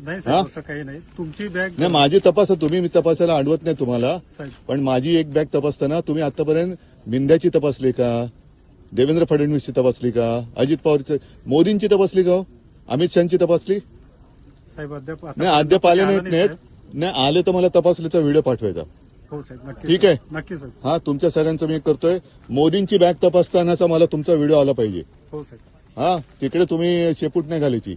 नाही साहेब असं काही नाही. तुमची बॅग नाही माझी तपास तुम्ही मी तपासायला अडवत नाही तुम्हाला. साहेब. पण माझी एक बॅग तपासताना तुम्ही आतापर्यंत मिंद्याची तपासली का? देवेंद्र फडणवीसची तपासली का? अजित पवारची मोदींची तपासली का हो? अमित शहाची तपासली? साहेब अद्याप आता- नाही अद्याप आले आला नाहीत नाही, नाहीत. नाही आले तर मला तपासलीचा व्हिडिओ पाठवायचा. हो साहेब नक्की ठीक साहेब. आहे. नक्की साहेब. हा तुमच्या सगळ्यांचं मी एक करतोय. मोदींची बॅग तपासतानाचा मला तुमचा व्हिडिओ आला पाहिजे. हो साहेब. हा तिकडे तुम्ही शेपूट नाही घालायची.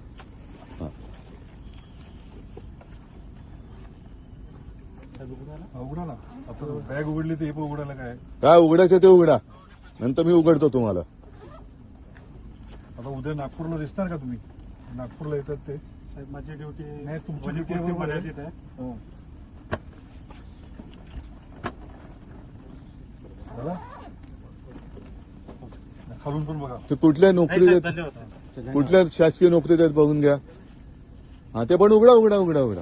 बॅग उघडली तर हे पण उघडायला काय? काय उघडायचं ते उघडा. नंतर मी उघडतो तुम्हाला. आता उद्या नागपूरला दिसणार का तुम्ही? नागपूरला येतात ते. साहेब माझी ड्युटी नाही तुमची ड्युटी मर्यादित आहे. खालून पण बघा. ते कुठल्या नोकरी देत धन्यवाद साहेब. कुठल्या शासकीय नोकरी देत बघून घ्या. हा ते पण उघडा उघडा उघडा उघडा.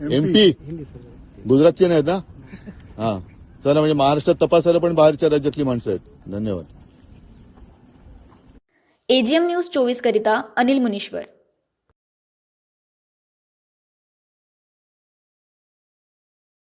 एमपी गुजरातचे नाहीत ना? हा. चला म्हणजे महाराष्ट्रात तपासायला पण बाहेरच्या राज्यातली माणसं आहेत. धन्यवाद. एजीएम न्यूज चोवीस करिता अनिल मुनीश्वर.